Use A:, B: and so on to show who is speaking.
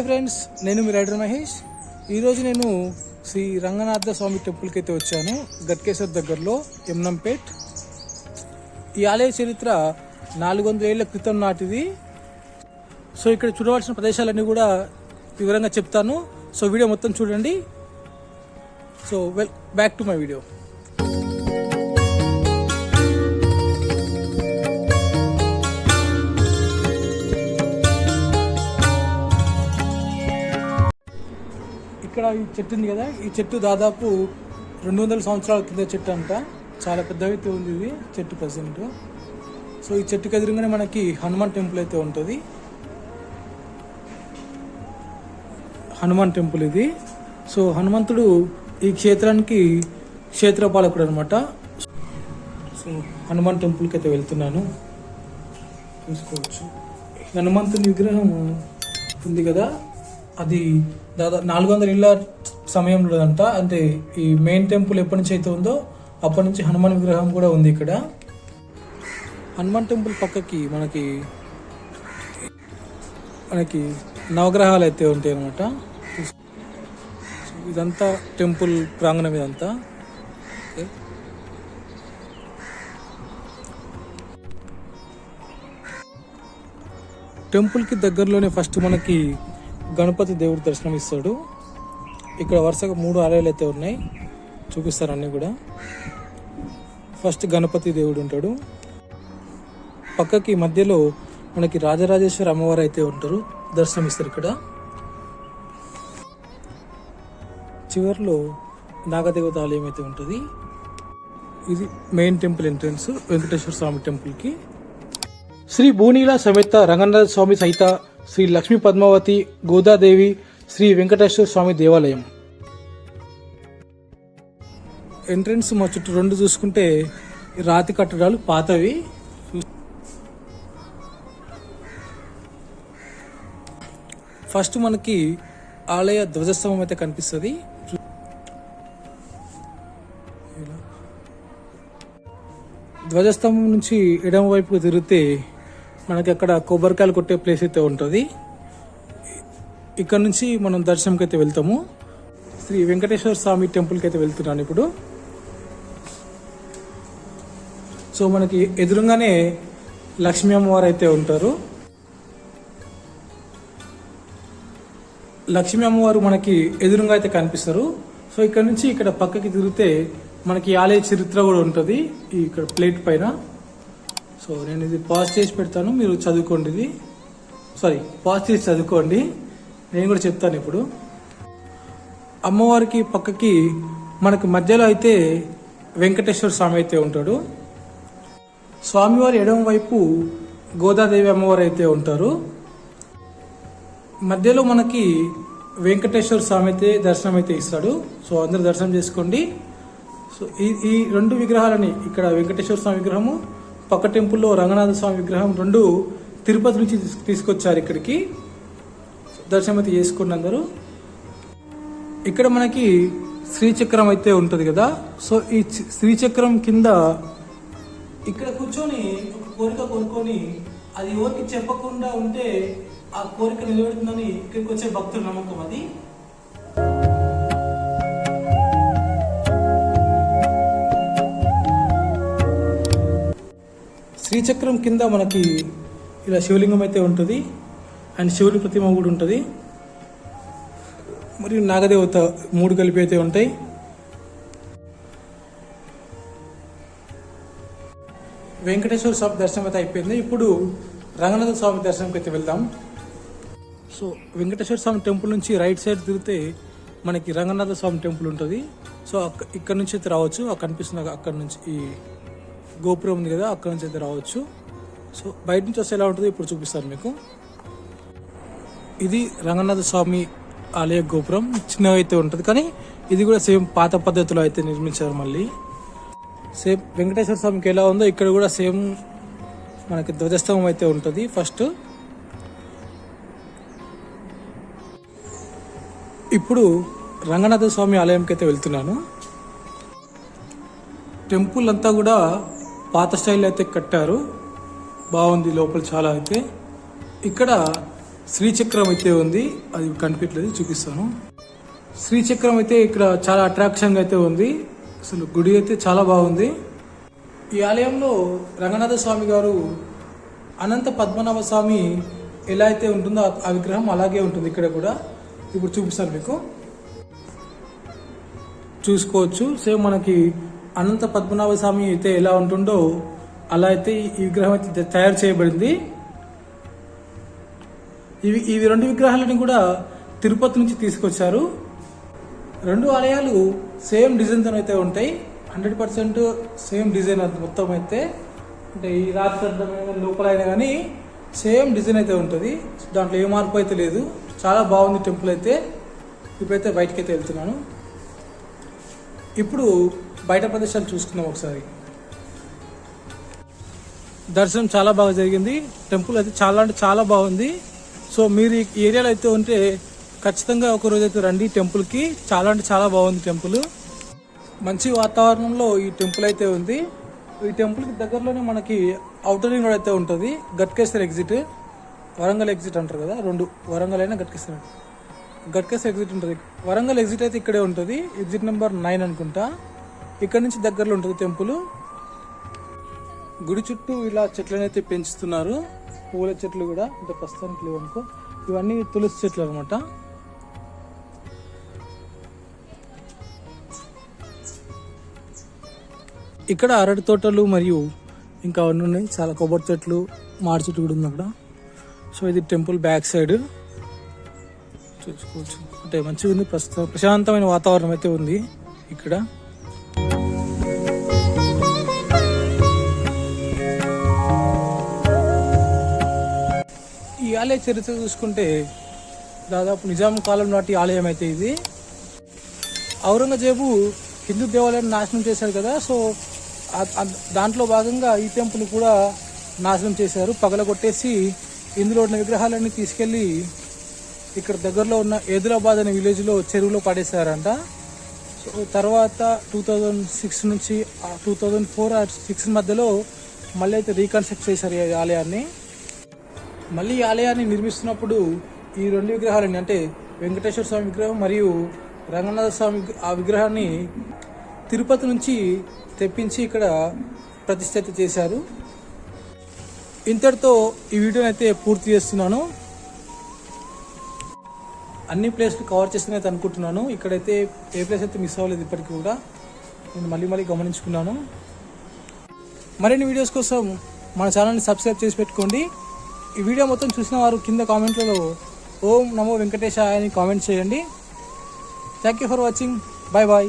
A: Hi friends నేను మీ rider Mahesh. ఈరోజు నేను శ్రీ రంగనాథ స్వామి టెంపుల్కి అయితే వచ్చాను గట్కేశ్వర్ దగ్గరలో ఎమ్నంపేట్ ఈ ఆలయ చరిత్ర నాలుగు వందల ఏళ్ళ క్రితం నాటిది. సో ఇక్కడ చూడవలసిన ప్రదేశాలన్నీ కూడా వివరంగా చెప్తాను. సో వీడియో మొత్తం చూడండి. So well back to my video. ఇక్కడ ఈ చెట్టు ఉంది కదా ఈ చెట్టు దాదాపు రెండు వందల సంవత్సరాల కింద చెట్టు అంట. చాలా పెద్దవి అయితే ఉంది ఇది చెట్టు ప్రజెంట్. సో ఈ చెట్టుకి ఎదురుగానే మనకి హనుమాన్ టెంపుల్ అయితే ఉంటుంది. హనుమాన్ టెంపుల్ ఇది. సో హనుమంతుడు ఈ క్షేత్రానికి క్షేత్రపాలకుడు అనమాట సో హనుమాన్ టెంపుల్కి అయితే వెళ్తున్నాను. చూసుకోవచ్చు. హనుమంతుని విగ్రహం ఉంది కదా అది దాదాపు నాలుగు వందల ఇళ్ళ సమయంలో అంట అంటే ఈ మెయిన్ టెంపుల్ ఎప్పటి నుంచి అయితే ఉందో అప్పటి నుంచి హనుమాన్ విగ్రహం కూడా ఉంది ఇక్కడ. హనుమాన్ టెంపుల్ పక్కకి మనకి మనకి నవగ్రహాలు అయితే ఉంటాయి అనమాట ఇదంతా టెంపుల్ ప్రాంగణం ఇదంతా. టెంపుల్కి దగ్గరలోనే ఫస్ట్ మనకి గణపతి దేవుడు దర్శనం ఇస్తాడు. ఇక్కడ వరుసగా మూడు ఆలయాలు అయితే ఉన్నాయి. చూపిస్తారు అన్నీ కూడా. ఫస్ట్ గణపతి దేవుడు ఉంటాడు. పక్కకి మధ్యలో మనకి రాజరాజేశ్వర అమ్మవారు అయితే ఉంటారు. దర్శనం ఇస్తారు ఇక్కడ. చివరిలో నాగదేవత ఆలయం అయితే ఉంటుంది. ఇది main temple entrance. Venkateswara Swamy టెంపుల్కి. శ్రీ భూనీల సమేత రంగనాథ స్వామి సహిత శ్రీ లక్ష్మీ పద్మావతి గోదాదేవి శ్రీ వెంకటేశ్వర స్వామి దేవాలయం. ఎంట్రన్స్ మా చుట్టూ రెండు చూసుకుంటే రాతి కట్టడాలు పాతవి. ఫస్ట్ మనకి ఆలయ ధ్వజస్తంభం అయితే కనిపిస్తుంది. ధ్వజస్తంభం నుంచి ఎడమ వైపు తిరిగితే మనకి అక్కడ కొబ్బరికాయలు కొట్టే ప్లేస్ అయితే ఉంటుంది. ఇక్కడ నుంచి మనం దర్శనంకి అయితే వెళ్తాము. శ్రీ వెంకటేశ్వర స్వామి టెంపుల్కి అయితే వెళ్తున్నాను ఇప్పుడు. సో మనకి ఎదురుగానే లక్ష్మీ అమ్మవారు అయితే ఉంటారు. లక్ష్మీ అమ్మవారు మనకి ఎదురుగా అయితే కనిపిస్తారు. సో ఇక్కడ నుంచి ఇక్కడ పక్కకి తిరిగితే మనకి ఆలయ చరిత్ర కూడా ఉంటుంది. ఇక్కడ ప్లేట్ పైన. సో నేను ఇది పాజ్ చేసి పెడతాను. మీరు చదువుకోండి ఇది. సారీ పాజ్ చేసి చదువుకోండి. నేను కూడా చెప్తాను ఇప్పుడు. అమ్మవారికి పక్కకి మనకు మధ్యలో అయితే వెంకటేశ్వర స్వామి అయితే ఉంటాడు. స్వామివారి ఎడమ వైపు గోదాదేవి అమ్మవారు అయితే ఉంటారు. మధ్యలో మనకి వెంకటేశ్వర స్వామి అయితే దర్శనం అయితే ఇస్తాడు. సో అందరు దర్శనం చేసుకోండి. సో ఈ ఈ రెండు విగ్రహాలని ఇక్కడ వెంకటేశ్వర స్వామి విగ్రహము పక్క టెంపుల్లో రంగనాథ స్వామి విగ్రహం రెండు తిరుపతి నుంచి తీసుకొచ్చారు ఇక్కడికి. దర్శనమైతే దర్శనం చేసుకోండి అందరూ. ఇక్కడ మనకి శ్రీచక్రం అయితే ఉంటుంది కదా. సో ఈ శ్రీచక్రం కింద ఇక్కడ కూర్చొని ఒక కోరిక కోరుకొని అది ఎవరికి చెప్పకుండా ఉంటే ఆ కోరిక నిలబెడుతుందని ఇక్కడికి వచ్చే భక్తుల నమ్మకం అది. శ్రీచక్రం కింద మనకి ఇలా శివలింగం అయితే ఉంటుంది. అండ్ శివుని ప్రతిమ కూడా ఉంటుంది. మరియు నాగదేవత మూడు కలిపి అయితే ఉంటాయి. వెంకటేశ్వర స్వామి దర్శనం అయితే అయిపోయింది. ఇప్పుడు రంగనాథ స్వామి దర్శనంకి అయితే వెళ్దాం. సో వెంకటేశ్వర స్వామి టెంపుల్ నుంచి రైట్ సైడ్ తిరిగితే మనకి రంగనాథ స్వామి టెంపుల్ ఉంటుంది. సో అక్క ఇక్కడ నుంచి అయితే రావచ్చు. అక్కడ కనిపిస్తున్న అక్కడ నుంచి ఈ గోపురం ఉంది కదా అక్కడ నుంచి అయితే రావచ్చు. సో బయట నుంచి వస్తే ఎలా ఉంటుందో ఇప్పుడు చూపిస్తాను మీకు. ఇది రంగనాథ స్వామి ఆలయ గోపురం. చిన్నగా అయితే ఉంటుంది కానీ ఇది కూడా సేమ్ పాత పద్ధతిలో అయితే నిర్మించారు మళ్ళీ. సేమ్ వెంకటేశ్వర స్వామికి ఎలా ఉందో ఇక్కడ కూడా సేమ్ మనకి ధ్వజస్తంభం అయితే ఉంటుంది ఫస్ట్. ఇప్పుడు రంగనాథ స్వామి ఆలయంకి అయితే వెళ్తున్నాను. టెంపుల్ అంతా కూడా పాత స్టైల్ అయితే కట్టారు. బాగుంది లోపల చాలా అయితే. ఇక్కడ శ్రీచక్రం అయితే ఉంది. అది కనిపించలేదు చూపిస్తాను. శ్రీచక్రం అయితే ఇక్కడ చాలా అట్రాక్షన్గా అయితే ఉంది. అసలు గుడి అయితే చాలా బాగుంది. ఈ ఆలయంలో రంగనాథ స్వామి గారు అనంత పద్మనాభ స్వామి ఎలా అయితే ఉంటుందో ఆ- ఆ విగ్రహం అలాగే ఉంటుంది ఇక్కడ కూడా. ఇప్పుడు చూపిస్తాను మీకు. చూసుకోవచ్చు. సేమ్ మనకి అనంత పద్మనాభ స్వామి అయితే ఎలా ఉంటుందో అలా అయితే ఈ విగ్రహం అయితే తయారు చేయబడింది. ఇవి ఇవి రెండు విగ్రహాలని కూడా తిరుపతి నుంచి తీసుకొచ్చారు. రెండు ఆలయాలు సేమ్ డిజైన్తో అయితే ఉంటాయి. హండ్రెడ్ పర్సెంట్ సేమ్ డిజైన్ అది మొత్తం అయితే. అంటే ఈ రాత్రి అర్థమైన లోపల అయినా కానీ సేమ్ డిజైన్ అయితే ఉంటుంది. దాంట్లో ఏ మార్పు అయితే లేదు. చాలా బాగుంది టెంపుల్ అయితే. ఇప్పుడైతే బయటకైతే అయితే వెళ్తున్నాను. ఇప్పుడు బయట ప్రదేశాలు చూసుకుందాం ఒకసారి. దర్శనం చాలా బాగా జరిగింది. టెంపుల్ అయితే చాలా అంటే చాలా బాగుంది. సో మీరు ఈ ఏరియాలో అయితే ఉంటే ఖచ్చితంగా ఒకరోజు అయితే రండి టెంపుల్కి. చాలా అంటే చాలా బాగుంది టెంపుల్. మంచి వాతావరణంలో ఈ టెంపుల్ అయితే ఉంది. ఈ టెంపుల్కి దగ్గరలోనే మనకి అవుటర్ రింగ్ రోడ్ అయితే ఉంటుంది. గట్కేశ్వర్ ఎగ్జిట్. వరంగల్ ఎగ్జిట్ అంటారు కదా రెండు. వరంగల్ అయినా గట్కేశ్వర్ గట్కేశ్వర్ ఎగ్జిట్ ఉంటుంది. వరంగల్ ఎగ్జిట్ అయితే ఇక్కడే ఉంటుంది. ఎగ్జిట్ నెంబర్ నైన్ అనుకుంటా. ఇక్కడ నుంచి దగ్గరలో ఉంటుంది టెంపుల్. గుడి చుట్టూ ఇలా చెట్లను అయితే పెంచుతున్నారు. పూల చెట్లు కూడా అంటే ప్రస్తుతానికి లేవు అనుకో. ఇవన్నీ తులసి చెట్లు అనమాట ఇక్కడ అరటి తోటలు మరియు ఇంకా అవన్నీ ఉన్నాయి. చాలా కొబ్బరి చెట్లు మాడి చెట్టు కూడా ఉంది అక్కడ. సో ఇది టెంపుల్ బ్యాక్ సైడ్. చూసుకోవచ్చు. అంటే మంచిగా ఉంది ప్రస్తుతం ప్రశాంతమైన వాతావరణం అయితే ఉంది ఇక్కడ. ఆలయ చరిత్ర చూసుకుంటే దాదాపు నిజాం కాలం నాటి ఆలయం అయితే ఇది. ఔరంగజేబు హిందూ దేవాలయాన్ని నాశనం చేశారు కదా సో దాంట్లో భాగంగా ఈ టెంపుల్ కూడా నాశనం చేశారు. పగలగొట్టేసి ఇందులో ఉన్న విగ్రహాలన్నీ తీసుకెళ్ళి ఇక్కడ దగ్గరలో ఉన్న ఏదులాబాద్ అనే విలేజ్లో చెరువులో పడేశారంట. సో తర్వాత టూ థౌజండ్ సిక్స్ నుంచి two thousand four or six మధ్యలో మళ్ళీ అయితే రీకన్స్ట్రక్ట్ చేశారు ఈ ఆలయాన్ని. మళ్ళీ ఆలయాన్ని నిర్మిస్తున్నప్పుడు ఈ రెండు విగ్రహాలని అంటే వెంకటేశ్వర స్వామి విగ్రహం మరియు రంగనాథ స్వామి ఆ విగ్రహాన్ని తిరుపతి నుంచి తెప్పించి ఇక్కడ ప్రతిష్ఠిత చేశారు. ఇంతటితో ఈ వీడియోని అయితే పూర్తి చేస్తున్నాను. అన్ని ప్లేస్లు కవర్ చేస్తానైతే అనుకుంటున్నాను. ఇక్కడైతే ఏ ప్లేస్ అయితే మిస్ అవ్వలేదు ఇప్పటికీ కూడా. నేను మళ్ళీ మళ్ళీ గమనించుకున్నాను. మరిన్ని వీడియోస్ కోసం మన ఛానల్ని సబ్స్క్రైబ్ చేసి పెట్టుకోండి. ఈ వీడియో మొత్తం చూసిన వారు కింద కామెంట్లలో ఓం నమో వెంకటేశాయ అని కామెంట్ చేయండి. Thank you for watching bye bye